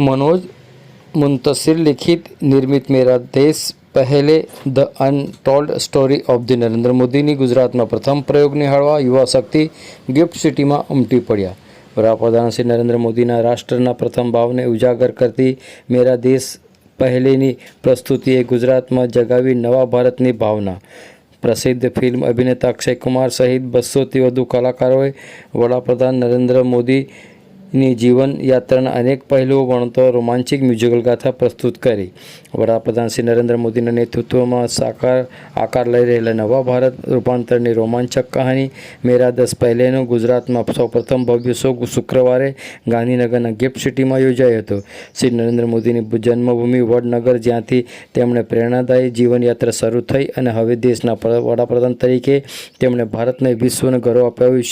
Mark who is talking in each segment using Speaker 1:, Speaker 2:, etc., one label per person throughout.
Speaker 1: મનોજ મુંતસિર લિખિત નિર્મિત Mera Desh Pehle the untold story of the Narendra મોદીની ગુજરાતમાં પ્રથમ પ્રયોગ નિહાળવા યુવા શક્તિ ગિફ્ટ સિટીમાં ઉમટી પડ્યા વડાપ્રધાન શ્રી નરેન્દ્ર મોદીના રાષ્ટ્રના પ્રથમ ભાવને ઉજાગર કરતી મેરા દેશ પહેલેની પ્રસ્તુતિએ ગુજરાતમાં જગાવી નવા ભારતની ભાવના. પ્રસિદ્ધ ફિલ્મ અભિનેતા અક્ષય કુમાર સહિત બસોથી વધુ કલાકારોએ વડાપ્રધાન નરેન્દ્ર મોદી મોદીની જીવન યાત્રાના અનેક પહેલુઓ ગણતો રોમાંચિક મ્યુઝિકલ ગાથા પ્રસ્તુત કરી વડાપ્રધાન શ્રી નરેન્દ્ર મોદીના નેતૃત્વમાં સાકાર, આકાર લઈ રહેલા નવા ભારત રૂપાંતરની રોમાંચક કહાની મેરા દસ પહેલેનો ગુજરાતમાં સૌપ્રથમ ભવ્ય શો શુક્રવારે ગાંધીનગરના ગિફ્ટ સિટીમાં યોજાયો હતો શ્રી નરેન્દ્ર મોદીની જન્મભૂમિ વડનગર જ્યાંથી તેમણે પ્રેરણાદાયી જીવનયાત્રા શરૂ થઈ અને હવે દેશના વડાપ્રધાન તરીકે તેમણે ભારતને વિશ્વને ગૌરવ અપાવ્યું.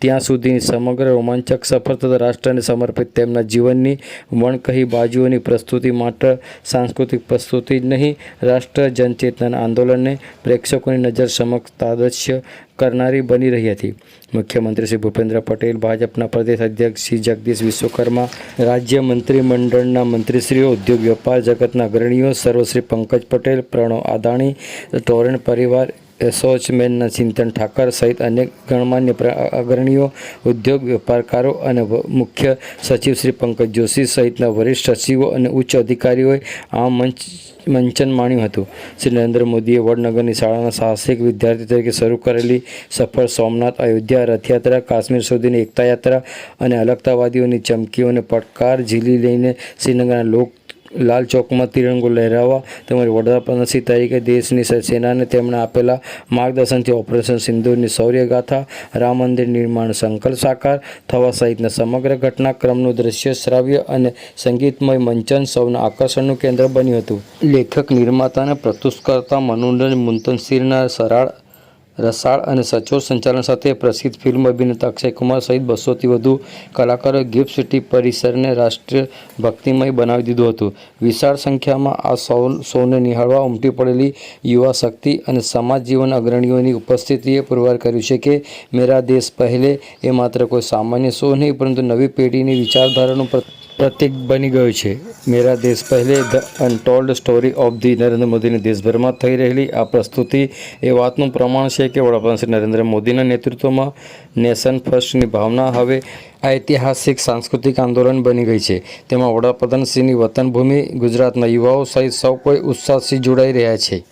Speaker 1: ત્યાં સુધીની સમગ્ર રોમાંચક સફર તથા રાષ્ટ્રને સમર્પિત તેમના જીવનની વણકહી બાજુઓની પ્રસ્તુતિ માત્ર સાંસ્કૃતિક પ્રસ્તુતિ જ નહીં, રાષ્ટ્ર જનચેતના આંદોલનને પ્રેક્ષકોની નજર સમક્ષ તાદશ્ય કરનારી બની રહી હતી. મુખ્યમંત્રી શ્રી ભૂપેન્દ્ર પટેલ, ભાજપના પ્રદેશ અધ્યક્ષ શ્રી જગદીશ વિશ્વકર્મા, રાજ્ય મંત્રીમંડળના મંત્રીશ્રીઓ, ઉદ્યોગ વેપાર જગતના અગ્રણીઓ, સર્વશ્રી પંકજ પટેલ, પ્રણવ આદાણી ટોરેન પરિવાર એસોચમેનના ચિંતન ઠાકર સહિત અનેક ગણમાન્ય અગ્રણીઓ, ઉદ્યોગ વેપારકારો અને મુખ્ય સચિવ શ્રી પંકજ જોશી સહિતના વરિષ્ઠ સચિવો અને ઉચ્ચ અધિકારીઓએ આ મંચ, મંચન માણ્યું હતું. શ્રી નરેન્દ્ર મોદીએ વડનગરની શાળાના સાહસિક વિદ્યાર્થી તરીકે શરૂ કરેલી સફળ સોમનાથ, અયોધ્યા રથયાત્રા, કાશ્મીર સુધીની એકતા યાત્રા અને અલગતાવાદીઓની ચમકીઓને પડકાર, ઝીલી લઈને શ્રીનગરના લોક લાલ ચોકમાં તિરંગો લહેરાવવા તેમજ વડાપ્રધાનશ્રી તરીકે દેશની સેનાને તેમણે આપેલા માર્ગદર્શનથી ઓપરેશન સિંદૂરની શૌર્યગાથા, રામ મંદિર નિર્માણ સંકલ્પ સાકાર થવા સહિતના સમગ્ર ઘટનાક્રમનું દ્રશ્ય, શ્રાવ્ય અને સંગીતમય મંચન સૌના આકર્ષણનું કેન્દ્ર બન્યું હતું. લેખક નિર્માતા અને પ્રસ્તુતકર્તા મનોરંજન મુંતનસિંહના સરાળ રસાળ અને સચોટ સંચાલન સાથે પ્રસિદ્ધ ફિલ્મ અભિનેતા અક્ષય કુમાર સહિત બસોથી વધુ કલાકારોએ ગિફ્ટ સિટી પરિસરને રાષ્ટ્રીય ભક્તિમય બનાવી દીધું હતું. વિશાળ સંખ્યામાં આ સૌ શોને નિહાળવા ઉમટી પડેલી યુવા શક્તિ અને સમાજ જીવન અગ્રણીઓની ઉપસ્થિતિએ પુરવાર કર્યું છે કે મેરા દેશ પહેલે એ માત્ર કોઈ સામાન્ય શો નહીં, પરંતુ નવી પેઢીની વિચારધારાનું પ્રતીક બની ગયું છે. Mera Desh Pehle the untold story of the Narendra મોદીની દેશભરમાં થઈ રહેલી આ પ્રસ્તુતિ એ વાતનું પ્રમાણ છે કે વડાપ્રધાન શ્રી નરેન્દ્ર મોદીના નેતૃત્વમાં નેશન ફર્સ્ટની ભાવના હવે ઐતિહાસિક સાંસ્કૃતિક આંદોલન બની ગઈ છે. તેમાં વડાપ્રધાનશ્રીની વતનભૂમિ ગુજરાતના યુવાઓ સહિત સૌ કોઈ ઉત્સાહથી જોડાઈ રહ્યા છે.